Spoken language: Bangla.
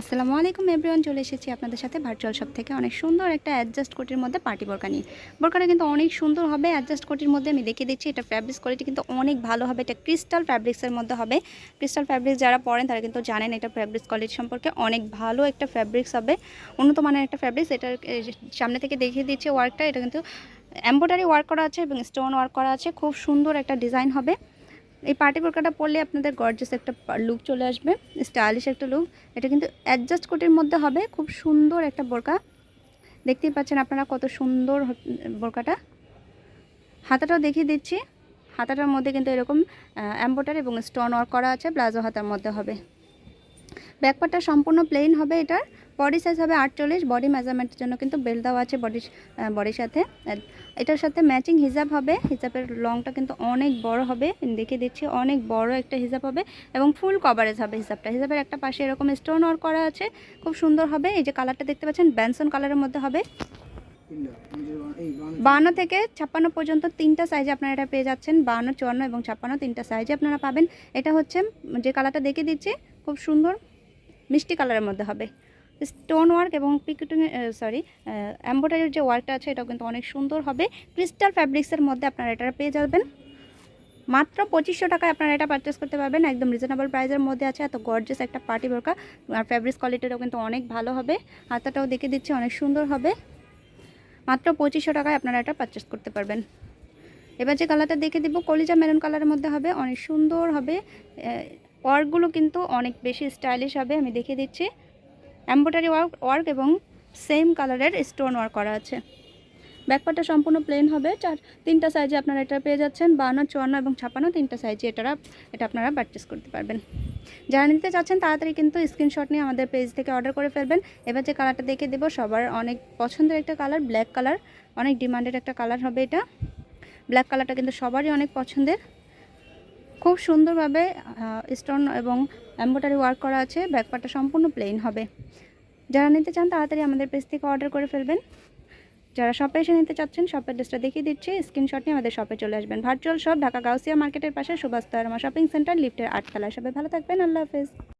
আসসালামু আলাইকুম এভরিওয়ান চলে এসেছি আপনাদের সাথে ভার্চুয়াল শপ থেকে। অনেক সুন্দর একটা অ্যাডজাস্ট কোটির মধ্যে পার্টি বোরকা নিয়ে। বোরকাটা কিন্তু অনেক সুন্দর হবে অ্যাডজাস্ট কোটির মধ্যে আমি দেখিয়ে দিচ্ছি এটা ফ্যাব্রিক্স কোয়ালিটি কিন্তু অনেক ভালো হবে এটা ক্রিস্টাল ফ্যাব্রিক্সের মধ্যে হবে। ক্রিস্টাল ফ্যাব্রিক্স যারা পরেন তারা কিন্তু জানেন এটা ফ্যাব্রিক্স কোয়ালিটি সম্পর্কে অনেক ভালো একটা ফ্যাব্রিক্স হবে। উন্নত মানের একটা ফ্যাব্রিক্স এটার এ, সামনে থেকে দেখিয়ে দিচ্ছি ওয়ার্কটা এটা কিন্তু এম্ব্রয়ডারি ওয়ার্ক করা আছে এবং স্টোন ওয়ার্ক করা আছে খুব সুন্দর একটা ডিজাইন হবে। এই পার্টি বোরকাটা পরলে আপনাদের গর্জাস একটা লুক চলে আসবে স্টাইলিশ একটা লুক এটা কিন্তু অ্যাডজাস্ট কোটের মধ্যে হবে, খুব সুন্দর একটা বোরকা। দেখতেই পাচ্ছেন আপনারা কত সুন্দর বোরকাটা। হাতাটাও দেখিয়ে দিচ্ছি। হাতাটার মধ্যে কিন্তু এরকম অ্যাম্বোটার এবং স্টোন ওয়ার্ক করা আছে, প্লাজো হাতার মধ্যে হবে। ব্যাকপারটা সম্পূর্ণ প্লেন হবে এটার। বডি সাইজ হবে আটচল্লিশ বডি মেজারমেন্টের জন্য কিন্তু বেল্ট দেওয়া আছে বডি বডির সাথে। এটার সাথে ম্যাচিং হিজাব হবে। হিজাবের লংটা কিন্তু অনেক বড় হবে। দেখে দিচ্ছি, অনেক বড় একটা হিজাব হবে এবং ফুল কভারেজ হবে হিসাবটা। হিসাবের একটা পাশে এরকম স্টোন ওয়ার্ক করা আছে। খুব সুন্দর হবে। এই যে কালারটা দেখতে পাচ্ছেন ব্যানসন কালারের মধ্যে হবে। বান্ন থেকে ছাপ্পান্ন পর্যন্ত তিনটা সাইজে আপনারা এটা পেয়ে যাচ্ছেন। বান্ন, চুয়ান্ন এবং ছাপ্পান্ন তিনটা সাইজে আপনারা পাবেন। এটা হচ্ছে, যে কালারটা দেখে দিচ্ছি খুব সুন্দর, মিষ্টি কালারের মধ্যে হবে। স্টোন ওয়ার্ক এবং পিকুটিং সরি এম্ব্রয়ডারির যে ওয়ার্কটা আছে, এটাও কিন্তু অনেক সুন্দর হবে। ক্রিস্টাল ফ্যাব্রিক্সের মধ্যে আপনারা এটা পেয়ে যাবেন। মাত্র পঁচিশশো টাকায় আপনারা এটা পারচেস করতে পারবেন। একদম রিজনেবল প্রাইসের মধ্যে আছে, এত গর্জেস একটা পার্টি বোরকা আর ফ্যাব্রিক্স কোয়ালিটিটাও কিন্তু অনেক ভালো হবে। হাতাটাও দেখে দিচ্ছে, অনেক সুন্দর হবে। মাত্র পঁচিশশো টাকায় আপনারা এটা পারচেস করতে পারবেন। এবার যে কালারটা দেখে দিব, কলিজা মেরুন কালারের মধ্যে হবে, অনেক সুন্দর হবে। ওয়ার্কগুলো কিন্তু অনেক বেশি স্টাইলিশ হবে, আমি দেখিয়ে দিচ্ছি। এম্ব্রয়ডারি ওয়ার্ক ওয়ার্ক এবং সেম কালারের স্টোন ওয়ার্ক করা আছে। ব্যাকপার্টটা সম্পূর্ণ প্লেন হবে, চার, তিনটা সাইজে আপনারা এটা পেয়ে যাচ্ছেন, বান্ন, চুয়ান্ন এবং ছাপান্ন তিনটা সাইজে এটা এটা আপনারা পারচেস করতে পারবেন। যারা নিতে চাচ্ছেন তাড়াতাড়ি কিন্তু স্ক্রিনশট নিয়ে আমাদের পেজ থেকে অর্ডার করে ফেলবেন। এবার যে কালারটা দেখে দেবো, সবার অনেক পছন্দের একটা কালার ব্ল্যাক কালার অনেক ডিমান্ডের একটা কালার হবে এটা। ব্ল্যাক কালারটা কিন্তু সবারই অনেক পছন্দের। খুব সুন্দরভাবে স্টোন এবং এম্ব্রয়ডারি ওয়ার্ক করা আছে। ব্যাকপার্টটা সম্পূর্ণ প্লেন হবে। যারা নিতে চান তাড়াতাড়ি আমাদের পেজ থেকে অর্ডার করে ফেলবেন। যারা শপে এসে নিতে চাচ্ছেন শপের ড্রেসটা দেখিয়ে দিচ্ছি। স্ক্রিনশট নিয়ে আমাদের শপে চলে আসবেন। ভার্চুয়াল শপ ঢাকা গাউসিয়া মার্কেটের পাশে সুভাষ শপিং সেন্টার লিফটের আটতলায় সবাই ভালো থাকবেন। আল্লাহ হাফেজ।